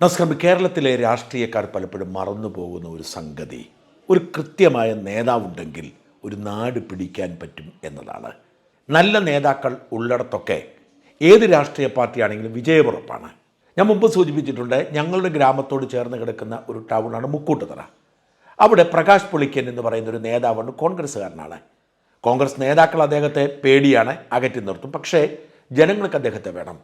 നമസ്കാരം കേരളത്തിലെ രാഷ്ട്രീയക്കാർ പലപ്പോഴും മറന്നു പോകുന്ന ഒരു സംഗതി. ഒരു കൃത്യമായ നേതാവുണ്ടെങ്കിൽ ഒരു നാട് പിടിക്കാൻ പറ്റും എന്നതാണ്. നല്ല നേതാക്കൾ ഉള്ളിടത്തൊക്കെ ഏത് രാഷ്ട്രീയ പാർട്ടിയാണെങ്കിലും വിജയമുറപ്പാണ് ഞാൻ മുമ്പ് സൂചിപ്പിച്ചിട്ടുണ്ട് ഞങ്ങളുടെ ഗ്രാമത്തോട് ചേർന്ന് കിടക്കുന്ന ഒരു ടൗണാണ് മുക്കൂട്ടുതറ. അവിടെ പ്രകാശ് പുളിക്കൻ എന്ന് പറയുന്ന ഒരു നേതാവാണ് കോൺഗ്രസ്സുകാരനാണ്. കോൺഗ്രസ് നേതാക്കൾ അദ്ദേഹത്തെ പേടിയാണ് അകറ്റി നിർത്തും. പക്ഷേ ജനങ്ങൾക്ക് അദ്ദേഹത്തെ വേണം.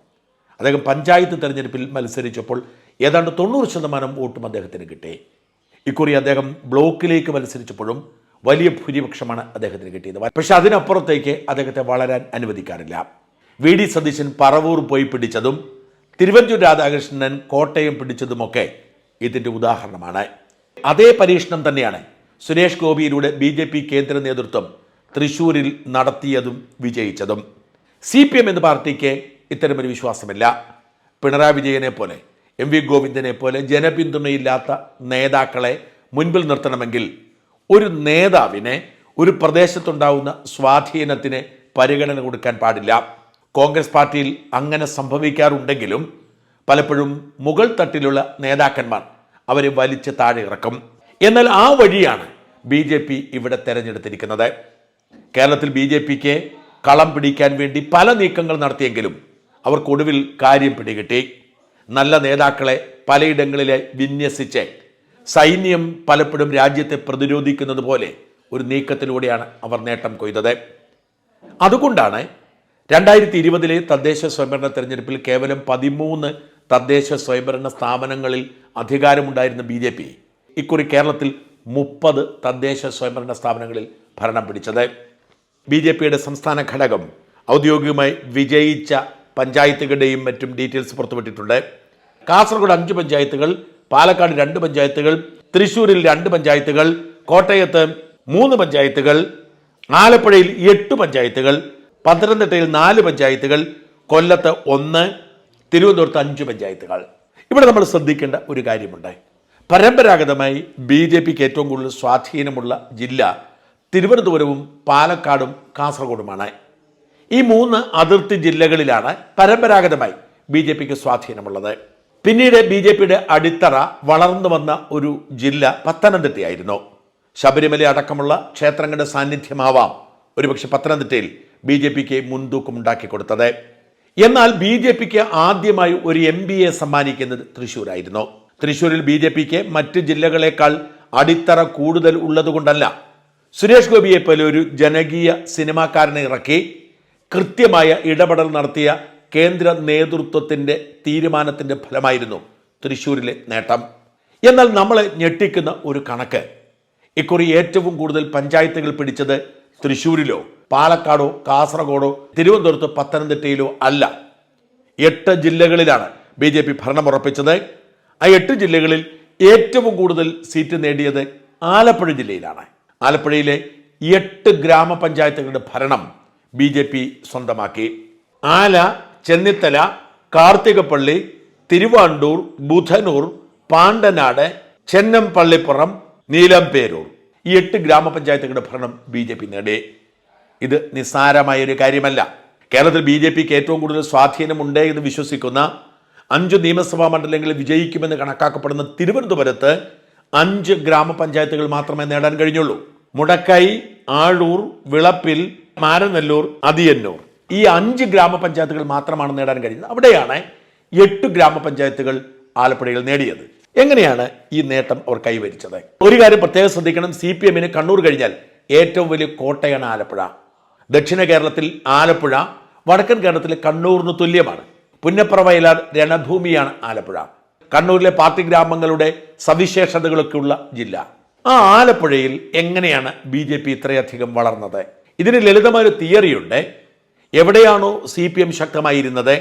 അദ്ദേഹം പഞ്ചായത്ത് തെരഞ്ഞെടുപ്പിൽ മത്സരിച്ചപ്പോൾ ഏതാണ്ട് തൊണ്ണൂറ് ശതമാനം വോട്ടും അദ്ദേഹത്തിന് കിട്ടി. ഇക്കുറി അദ്ദേഹം ബ്ലോക്കിലേക്ക് മത്സരിച്ചപ്പോഴും വലിയ ഭൂരിപക്ഷമാണ് അദ്ദേഹത്തിന് കിട്ടിയത്. പക്ഷേ അതിനപ്പുറത്തേക്ക് അദ്ദേഹത്തെ വളരാൻ അനുവദിക്കാറില്ല. വി ഡി സതീശൻ പറവൂർ പോയി പിടിച്ചതും തിരുവഞ്ചൂർ രാധാകൃഷ്ണൻ കോട്ടയം പിടിച്ചതുമൊക്കെ ഇതിന്റെ ഉദാഹരണമാണ്. അതേ പരീക്ഷണം തന്നെയാണ് സുരേഷ് ഗോപിയിലൂടെ ബി ജെ പി കേന്ദ്ര നേതൃത്വം തൃശൂരിൽ നടത്തിയതും വിജയിച്ചതും. സി പി എം എന്ന പാർട്ടിക്ക് ഇത്തരമൊരു വിശ്വാസമില്ല. പിണറായി വിജയനെ പോലെ എം വി ഗോവിന്ദനെ പോലെ ജനപിന്തുണയില്ലാത്ത നേതാക്കളെ മുൻപിൽ നിർത്തണമെങ്കിൽ ഒരു നേതാവിനെ ഒരു പ്രദേശത്തുണ്ടാവുന്ന സ്വാധീനത്തിന് പരിഗണന കൊടുക്കാൻ പാടില്ല. കോൺഗ്രസ് പാർട്ടിയിൽ അങ്ങനെ സംഭവിക്കാറുണ്ടെങ്കിലും പലപ്പോഴും മുകൾ തട്ടിലുള്ള നേതാക്കന്മാർ അവരെ വലിച്ച് താഴെ ഇറക്കും. എന്നാൽ ആ വഴിയാണ് ബി ജെ പി ഇവിടെ തെരഞ്ഞെടുത്തിരിക്കുന്നത്. കേരളത്തിൽ ബി ജെ പിക്ക് കളം പിടിക്കാൻ വേണ്ടി പല നീക്കങ്ങൾ നടത്തിയെങ്കിലും അവർക്കൊടുവിൽ കാര്യം പിടികിട്ടി. നല്ല നേതാക്കളെ പലയിടങ്ങളിലെ വിന്യസിച്ച് സൈന്യം പലപ്പോഴും രാജ്യത്തെ പ്രതിരോധിക്കുന്നത് പോലെ ഒരു നീക്കത്തിലൂടെയാണ് അവർ നേട്ടം കൊയ്തത്. അതുകൊണ്ടാണ് രണ്ടായിരത്തി ഇരുപതിലെ തദ്ദേശ സ്വയംഭരണ തെരഞ്ഞെടുപ്പിൽ കേവലം പതിമൂന്ന് തദ്ദേശ സ്വയംഭരണ സ്ഥാപനങ്ങളിൽ അധികാരമുണ്ടായിരുന്ന ബി ജെ പി ഇക്കുറി കേരളത്തിൽ മുപ്പത് തദ്ദേശ സ്വയംഭരണ സ്ഥാപനങ്ങളിൽ ഭരണം പിടിച്ചത്. ബി ജെ പിയുടെ സംസ്ഥാന ഘടകം ഔദ്യോഗികമായി വിജയിച്ച പഞ്ചായത്തുകളുടെയും മറ്റും ഡീറ്റെയിൽസ് പുറത്തുവിട്ടിട്ടുണ്ട്. കാസർഗോഡ് അഞ്ച് പഞ്ചായത്തുകൾ പാലക്കാട് രണ്ട് പഞ്ചായത്തുകൾ തൃശ്ശൂരിൽ രണ്ട് പഞ്ചായത്തുകൾ കോട്ടയത്ത് മൂന്ന് പഞ്ചായത്തുകൾ ആലപ്പുഴയിൽ എട്ട് പഞ്ചായത്തുകൾ പത്തനംതിട്ടയിൽ നാല് പഞ്ചായത്തുകൾ കൊല്ലത്ത് ഒന്ന് തിരുവനന്തപുരത്ത് അഞ്ച് പഞ്ചായത്തുകൾ. ഇവിടെ നമ്മൾ ശ്രദ്ധിക്കേണ്ട ഒരു കാര്യമുണ്ട്. പരമ്പരാഗതമായി ബി ജെ പിക്ക് ഏറ്റവും കൂടുതൽ സ്വാധീനമുള്ള ജില്ല തിരുവനന്തപുരവും പാലക്കാടും കാസർഗോഡുമാണ്. ഈ മൂന്ന് അതിർത്തി ജില്ലകളിലാണ് പരമ്പരാഗതമായി ബി ജെ പിക്ക് സ്വാധീനമുള്ളത്. പിന്നീട് ബി ജെ പിയുടെ അടിത്തറ വളർന്നു വന്ന ഒരു ജില്ല പത്തനംതിട്ടയായിരുന്നു. ശബരിമല അടക്കമുള്ള ക്ഷേത്രങ്ങളുടെ സാന്നിധ്യമാവാം ഒരുപക്ഷെ പത്തനംതിട്ടയിൽ ബി ജെ പിക്ക് മുൻതൂക്കമുണ്ടാക്കി കൊടുത്തത്. എന്നാൽ ബി ജെ പിക്ക് ആദ്യമായി ഒരു എം ബി എ സമ്മാനിക്കുന്നത് തൃശ്ശൂരായിരുന്നു. തൃശ്ശൂരിൽ ബി ജെ പിക്ക് മറ്റ് ജില്ലകളെക്കാൾ അടിത്തറ കൂടുതൽ ഉള്ളതുകൊണ്ടല്ല സുരേഷ് ഗോപിയെ പോലെ ഒരു ജനകീയ സിനിമാക്കാരനെ ഇറക്കി കൃത്യമായ ഇടപെടൽ നടത്തിയ കേന്ദ്ര നേതൃത്വത്തിന്റെ തീരുമാനത്തിന്റെ ഫലമായിരുന്നു തൃശ്ശൂരിലെ നേട്ടം. എന്നാൽ നമ്മളെ ഞെട്ടിക്കുന്ന ഒരു കണക്ക്. ഇക്കുറി ഏറ്റവും കൂടുതൽ പഞ്ചായത്തുകൾ പിടിച്ചത് തൃശ്ശൂരിലോ പാലക്കാടോ കാസർഗോഡോ തിരുവനന്തപുരത്തോ പത്തനംതിട്ടയിലോ അല്ല. എട്ട് ജില്ലകളിലാണ് ബി ജെ പി ഭരണമുറപ്പിച്ചത്. ആ എട്ട് ജില്ലകളിൽ ഏറ്റവും കൂടുതൽ സീറ്റ് നേടിയത് ആലപ്പുഴ ജില്ലയിലാണ്. ആലപ്പുഴയിലെ എട്ട് ഗ്രാമപഞ്ചായത്തുകളുടെ ഭരണം ബി ജെ പി സ്വന്തമാക്കി. ആല ചെന്നിത്തല കാർത്തികപ്പള്ളി തിരുവാണ്ടൂർ ബുധനൂർ പാണ്ടനാട് ചെന്നംപള്ളിപ്പുറം നീലംപേരൂർ ഈ എട്ട് ഗ്രാമപഞ്ചായത്തുകളുടെ ഭരണം ബി ജെ പി നേടി. ഇത് നിസ്സാരമായ ഒരു കാര്യമല്ല. കേരളത്തിൽ ബി ജെ പിക്ക് ഏറ്റവും കൂടുതൽ സ്വാധീനമുണ്ട് എന്ന് വിശ്വസിക്കുന്ന അഞ്ച് നിയമസഭാ മണ്ഡലങ്ങളിൽ വിജയിക്കുമെന്ന് കണക്കാക്കപ്പെടുന്ന തിരുവനന്തപുരത്ത് അഞ്ച് ഗ്രാമപഞ്ചായത്തുകൾ മാത്രമേ നേടാൻ കഴിഞ്ഞുള്ളൂ. മുടക്കൈ ആഴൂർ വിളപ്പിൽ മാരനെല്ലൂർ അതിയന്നൂർ. ഈ അഞ്ച് ഗ്രാമപഞ്ചായത്തുകൾ മാത്രമാണ് നേടാൻ കഴിയുന്നത്. അവിടെയാണ് എട്ട് ഗ്രാമപഞ്ചായത്തുകൾ ആലപ്പുഴയിൽ നേടിയത്. എങ്ങനെയാണ് ഈ നേട്ടം അവർ കൈവരിച്ചത്? ഒരു കാര്യം പ്രത്യേകം ശ്രദ്ധിക്കണം. സി പി എമ്മിന് കണ്ണൂർ കഴിഞ്ഞാൽ ഏറ്റവും വലിയ കോട്ടയാണ് ആലപ്പുഴ. ദക്ഷിണ കേരളത്തിൽ ആലപ്പുഴ വടക്കൻ കേരളത്തിലെ കണ്ണൂരിന് തുല്യമാണ്. പുന്നപ്ര വയലാർ രണഭൂമിയാണ് ആലപ്പുഴ. കണ്ണൂരിലെ പാർട്ടി ഗ്രാമങ്ങളുടെ സവിശേഷതകളൊക്കെയുള്ള ജില്ല. ആ ആലപ്പുഴയിൽ എങ്ങനെയാണ് ബി ജെ പി ഇത്രയധികം വളർന്നത്? ഇതിന് ലളിതമായ ഒരു തിയറിയുണ്ട്. എവിടെയാണോ സി പി എം ശക്തമായിരുന്നത്?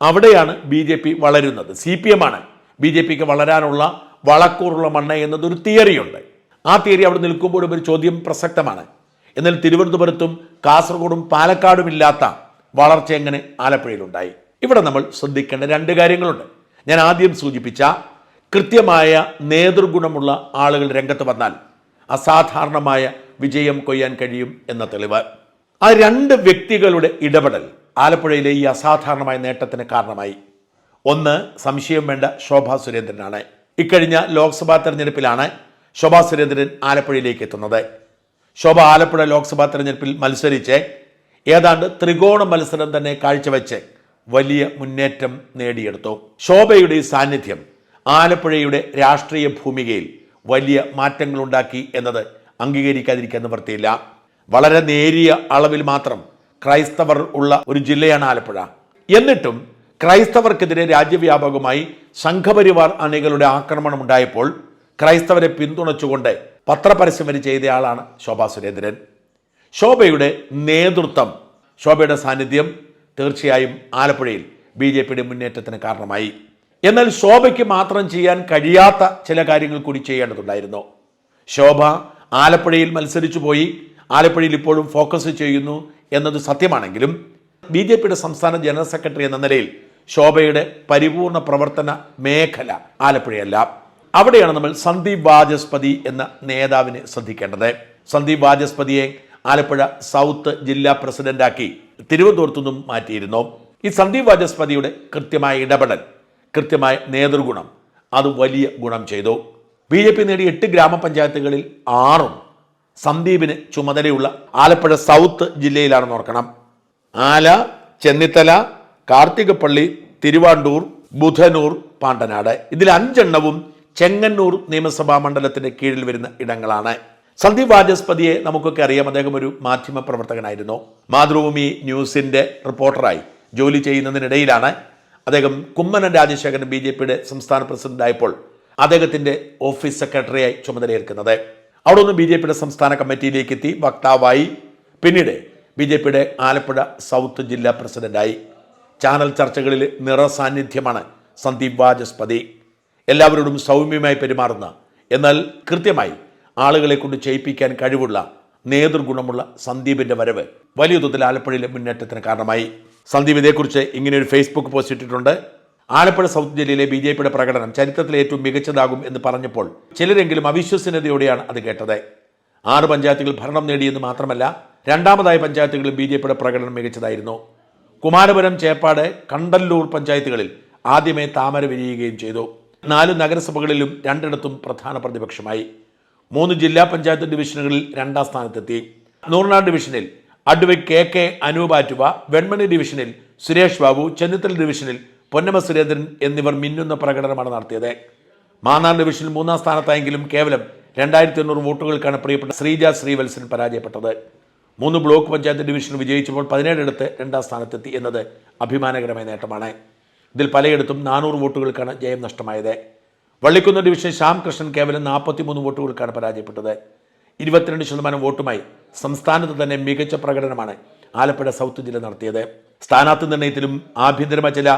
അവിടെയാണ് ബി ജെ പി വളരുന്നത്. സി പി എം ആണ് ബി ജെ പിക്ക് വളരാനുള്ള വളക്കൂറുള്ള മണ്ണ് എന്നതൊരു തിയറിയുണ്ട്. ആ തിയറി അവിടെ നിൽക്കുമ്പോഴും ഒരു ചോദ്യം പ്രസക്തമാണ്. എന്നാൽ തിരുവനന്തപുരത്തും കാസർഗോഡും പാലക്കാടും ഇല്ലാത്ത വളർച്ച എങ്ങനെ ആലപ്പുഴയിലുണ്ടായി? ഇവിടെ നമ്മൾ ശ്രദ്ധിക്കേണ്ട രണ്ട് കാര്യങ്ങളുണ്ട്. ഞാൻ ആദ്യം സൂചിപ്പിച്ച കൃത്യമായ നേതൃഗുണമുള്ള ആളുകൾ രംഗത്ത് വന്നാൽ അസാധാരണമായ വിജയം കൊയ്യാൻ കഴിയും എന്ന തെളിവ്. ആ രണ്ട് വ്യക്തികളുടെ ഇടപെടൽ ആലപ്പുഴയിലെ ഈ അസാധാരണമായ നേട്ടത്തിന് കാരണമായി. ഒന്ന് സംശയം വേണ്ട ശോഭാ സുരേന്ദ്രനാണ്. ഇക്കഴിഞ്ഞ ലോക്സഭാ തെരഞ്ഞെടുപ്പിലാണ് ശോഭാ സുരേന്ദ്രൻ ആലപ്പുഴയിലേക്ക് എത്തുന്നത്. ശോഭ ആലപ്പുഴ ലോക്സഭാ തെരഞ്ഞെടുപ്പിൽ മത്സരിച്ച് ഏതാണ്ട് ത്രികോണ മത്സരം തന്നെ കാഴ്ചവെച്ച് വലിയ മുന്നേറ്റം നേടിയെടുത്തു. ശോഭയുടെ സാന്നിധ്യം ആലപ്പുഴയുടെ രാഷ്ട്രീയ ഭൂമികയിൽ വലിയ മാറ്റങ്ങളുണ്ടാക്കി എന്നത് അംഗീകരിക്കാതിരിക്കാൻ നിവൃത്തിയില്ല വളരെ നേരിയ അളവിൽ മാത്രം ക്രൈസ്തവർ ഉള്ള ഒരു ജില്ലയാണ് ആലപ്പുഴ. എന്നിട്ടും ക്രൈസ്തവർക്കെതിരെ രാജ്യവ്യാപകമായി സംഘപരിവാർ അണികളുടെ ആക്രമണം ഉണ്ടായപ്പോൾ ക്രൈസ്തവരെ പിന്തുണച്ചുകൊണ്ട് പത്രപരസ്യം വരെ ചെയ്തയാളാണ് ശോഭാ സുരേന്ദ്രൻ. ശോഭയുടെ നേതൃത്വം ശോഭയുടെ സാന്നിധ്യം തീർച്ചയായും ആലപ്പുഴയിൽ ബി ജെ പിയുടെ മുന്നേറ്റത്തിന് കാരണമായി. എന്നാൽ ശോഭയ്ക്ക് മാത്രം ചെയ്യാൻ കഴിയാത്ത ചില കാര്യങ്ങൾ കൂടി ചെയ്യേണ്ടതുണ്ടായിരുന്നു. ശോഭ ആലപ്പുഴയിൽ മത്സരിച്ചു പോയി. ആലപ്പുഴയിൽ ഇപ്പോഴും ഫോക്കസ് ചെയ്യുന്നു എന്നത് സത്യമാണെങ്കിലും ബി ജെ പിയുടെ സംസ്ഥാന ജനറൽ സെക്രട്ടറി എന്ന നിലയിൽ ശോഭയുടെ പരിപൂർണ പ്രവർത്തന മേഖല ആലപ്പുഴയല്ല. അവിടെയാണ് നമ്മൾ സന്ദീപ് വാചസ്പതി എന്ന നേതാവിനെ ശ്രദ്ധിക്കേണ്ടത്. സന്ദീപ് വാചസ്പതിയെ ആലപ്പുഴ സൗത്ത് ജില്ലാ പ്രസിഡന്റാക്കി തിരുവനന്തപുരത്തു നിന്നും മാറ്റിയിരുന്നു. ഈ സന്ദീപ് വാചസ്പതിയുടെ കൃത്യമായ ഇടപെടൽ കൃത്യമായ നേതൃഗുണം അത് വലിയ ഗുണം ചെയ്തു. ബി ജെ പി നേടിയ എട്ട് ഗ്രാമപഞ്ചായത്തുകളിൽ ആറും സന്ദീപിന് ചുമതലയുള്ള ആലപ്പുഴ സൗത്ത് ജില്ലയിലാണെന്ന് ഓർക്കണം. ആല ചെന്നിത്തല കാർത്തികപ്പള്ളി തിരുവാണ്ടൂർ ബുധനൂർ പാണ്ടനാട്. ഇതിൽ അഞ്ചെണ്ണവും ചെങ്ങന്നൂർ നിയമസഭാ മണ്ഡലത്തിന്റെ കീഴിൽ വരുന്ന ഇടങ്ങളാണ്. സന്ദീപ് വാചസ്പതിയെ നമുക്കൊക്കെ അറിയാം. അദ്ദേഹം ഒരു മാധ്യമ പ്രവർത്തകനായിരുന്നു മാതൃഭൂമി ന്യൂസിന്റെ റിപ്പോർട്ടറായി ജോലി ചെയ്യുന്നതിനിടയിലാണ്. അദ്ദേഹം കുമ്മനം രാജശേഖരൻ ബി ജെ പിയുടെ സംസ്ഥാന പ്രസിഡന്റായപ്പോൾ അദ്ദേഹത്തിന്റെ ഓഫീസ് സെക്രട്ടറിയായി ചുമതലയേൽക്കുന്നത്. അവിടെ നിന്ന് ബി ജെ പിയുടെ സംസ്ഥാന കമ്മിറ്റിയിലേക്ക് എത്തി വക്താവായി. പിന്നീട് ബി ജെ പിയുടെ ആലപ്പുഴ സൗത്ത് ജില്ലാ പ്രസിഡന്റായി. ചാനൽ ചർച്ചകളിൽ നിറസാന്നിധ്യമാണ് സന്ദീപ് വാചസ്പതി. എല്ലാവരോടും സൗമ്യമായി പെരുമാറുന്ന എന്നാൽ കൃത്യമായി ആളുകളെ കൊണ്ട് ചെയ്യിപ്പിക്കാൻ കഴിവുള്ള നേതൃഗുണമുള്ള സന്ദീപിന്റെ വരവ് വലിയ തോതിൽ ആലപ്പുഴയിലെ മുന്നേറ്റത്തിന് കാരണമായി. സന്ദീപ് ഇതേക്കുറിച്ച് ഇങ്ങനെ ഒരു ഫേസ്ബുക്ക് പോസ്റ്റ് ഇട്ടിട്ടുണ്ട്. ആലപ്പുഴ സൗത്ത് ജില്ലയിലെ ബി ജെ പിയുടെ പ്രകടനം ചരിത്രത്തിലെ ഏറ്റവും മികച്ചതാകും എന്ന് പറഞ്ഞപ്പോൾ ചിലരെങ്കിലും അവിശ്വസനീയതയോടെയാണ് അത് കേട്ടത്. ആറ് പഞ്ചായത്തുകൾ ഭരണം നേടിയെന്ന് മാത്രമല്ല രണ്ടാമതായ പഞ്ചായത്തുകളിൽ ബി ജെ പിയുടെ പ്രകടനം മികച്ചതായിരുന്നു. കുമാരപുരം ചേപ്പാട് കണ്ടല്ലൂർ പഞ്ചായത്തുകളിൽ ആദ്യമേ താമര വിരിയുകയും ചെയ്തു. നാല് നഗരസഭകളിലും രണ്ടിടത്തും പ്രധാന പ്രതിപക്ഷമായി. മൂന്ന് ജില്ലാ പഞ്ചായത്ത് ഡിവിഷനുകളിൽ രണ്ടാം സ്ഥാനത്തെത്തി. നൂറിനാട് ഡിവിഷനിൽ അഡ്വൈ കെ കെ അനൂപാറ്റുവ വെൺമണി ഡിവിഷനിൽ സുരേഷ് ബാബു ചെന്നിത്തല ഡിവിഷനിൽ പൊന്നമ സുരേന്ദ്രൻ എന്നിവർ മിന്നുന്ന പ്രകടനമാണ് നടത്തിയത്. മാന്നാർ ഡിവിഷനിൽ മൂന്നാം സ്ഥാനത്തായെങ്കിലും കേവലം രണ്ടായിരത്തി എണ്ണൂറ് വോട്ടുകൾക്കാണ് പ്രിയപ്പെട്ട ശ്രീജ ശ്രീവത്സൻ പരാജയപ്പെട്ടത്. മൂന്ന് ബ്ലോക്ക് പഞ്ചായത്ത് ഡിവിഷൻ വിജയിച്ചപ്പോൾ പതിനേഴിടത്ത് രണ്ടാം സ്ഥാനത്തെത്തി എന്നത് അഭിമാനകരമായ നേട്ടമാണ്. ഇതിൽ പലയിടത്തും നാനൂറ് വോട്ടുകൾക്കാണ് ജയം നഷ്ടമായത്. വള്ളിക്കുന്ന് ഡിവിഷൻ ശ്യാം കൃഷ്ണൻ കേവലം നാൽപ്പത്തിമൂന്ന് വോട്ടുകൾക്കാണ് പരാജയപ്പെട്ടത്. ഇരുപത്തിരണ്ട് ശതമാനം വോട്ടുമായി സംസ്ഥാനത്ത് തന്നെ മികച്ച പ്രകടനമാണ് ആലപ്പുഴ സൗത്ത് ജില്ല നടത്തിയത്. സ്ഥാനാർത്ഥി നിർണയത്തിലും ആഭ്യന്തരമായ ചില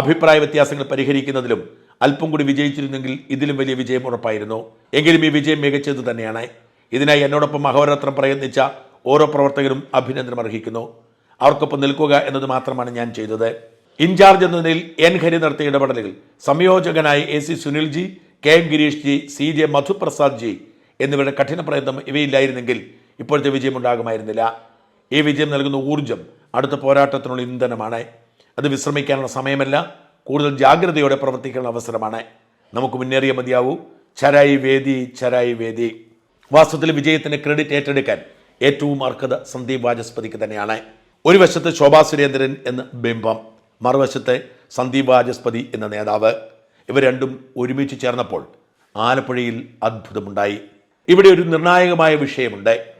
അഭിപ്രായ വ്യത്യാസങ്ങൾ പരിഹരിക്കുന്നതിലും അല്പം കൂടി വിജയിച്ചിരുന്നെങ്കിൽ ഇതിലും വലിയ വിജയം ഉറപ്പായിരുന്നു. എങ്കിലും ഈ വിജയം മികച്ചത് തന്നെയാണ്. ഇതിനായി എന്നോടൊപ്പം അഹോരാത്രം പ്രയത്നിച്ച ഓരോ പ്രവർത്തകരും അഭിനന്ദനം അർഹിക്കുന്നു. അവർക്കൊപ്പം നിൽക്കുക എന്നത് മാത്രമാണ് ഞാൻ ചെയ്തത്. ഇൻചാർജ് എന്ന നിലയിൽ എൻ ഹരി നടത്തിയ ഇടപെടലുകൾ സംയോജകനായ A C Sunil ji K M Girish ji C J Madhuprasad ji എന്നിവരുടെ കഠിന പ്രയത്നം ഇവയില്ലായിരുന്നെങ്കിൽ ഇപ്പോഴത്തെ വിജയം ഉണ്ടാകുമായിരുന്നില്ല. ഈ വിജയം നൽകുന്ന ഊർജം അടുത്ത പോരാട്ടത്തിനുള്ള ഇന്ധനമാണ്. അത് വിശ്രമിക്കാനുള്ള സമയമല്ല. കൂടുതൽ ജാഗ്രതയോടെ പ്രവർത്തിക്കാനുള്ള അവസരമാണ്. നമുക്ക് മുന്നേറിയ മതിയാവൂ. ചരായി വേദി ചരായി വേദി. വാസ്തവത്തിൽ വിജയത്തിന്റെ ക്രെഡിറ്റ് ഏറ്റെടുക്കാൻ ഏറ്റവും അർഹത സന്ദീപ് വാചസ്പതിക്ക് തന്നെയാണ്. ഒരു വശത്ത് ശോഭാ സുരേന്ദ്രൻ എന്ന ബിംബം മറുവശത്ത് സന്ദീപ് വാചസ്പതി എന്ന നേതാവ്. ഇവർ രണ്ടും ഒരുമിച്ച് ചേർന്നപ്പോൾ ആലപ്പുഴയിൽ അത്ഭുതമുണ്ടായി. ഇവിടെ ഒരു നിർണായകമായ വിഷയമുണ്ട്.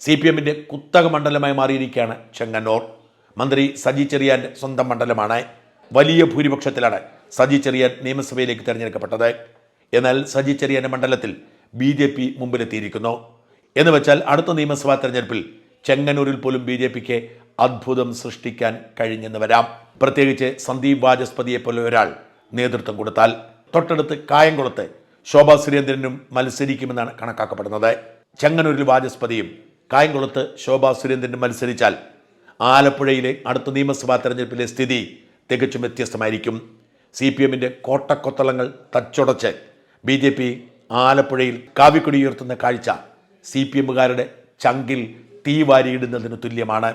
സി പി എമ്മിന്റെ കുത്തക മണ്ഡലമായി മാറിയിരിക്കുകയാണ് ചെങ്ങന്നൂർ. മന്ത്രി സജി ചെറിയാന്റെ സ്വന്തം മണ്ഡലമാണ്. വലിയ ഭൂരിപക്ഷത്തിലാണ് സജി ചെറിയാൻ നിയമസഭയിലേക്ക് തിരഞ്ഞെടുക്കപ്പെട്ടത്. എന്നാൽ സജി ചെറിയാന്റെ മണ്ഡലത്തിൽ ബി ജെ പി മുമ്പിലെത്തിയിരിക്കുന്നു. എന്ന് വെച്ചാൽ അടുത്ത നിയമസഭാ തെരഞ്ഞെടുപ്പിൽ ചെങ്ങന്നൂരിൽ പോലും ബി ജെ പിക്ക് അത്ഭുതം സൃഷ്ടിക്കാൻ കഴിഞ്ഞെന്ന് വരാം. പ്രത്യേകിച്ച് സന്ദീപ് വാചസ്പതിയെ പോലെ ഒരാൾ നേതൃത്വം കൊടുത്താൽ. തൊട്ടടുത്ത് കായംകുളത്ത് ശോഭാ സുരേന്ദ്രനും മത്സരിക്കുമെന്നാണ് കണക്കാക്കപ്പെടുന്നത്. ചെങ്ങന്നൂരിൽ വാചസ്പതിയും കായംകുളത്ത് ശോഭാ സുരേന്ദ്രനും മത്സരിച്ചാൽ ആലപ്പുഴയിലെ അടുത്ത നിയമസഭാ തെരഞ്ഞെടുപ്പിലെ സ്ഥിതി തികച്ചും വ്യത്യസ്തമായിരിക്കും. സി പി എമ്മിന്റെ കോട്ടക്കൊത്തളങ്ങൾ തച്ചുടച്ച് ബി ജെ പി ആലപ്പുഴയിൽ കാവിക്കൊടിയുയർത്തുന്ന കാഴ്ച സി പി എമ്മുകാരുടെ ചങ്കിൽ തീ വാരിയിടുന്നതിന് തുല്യമാണ്.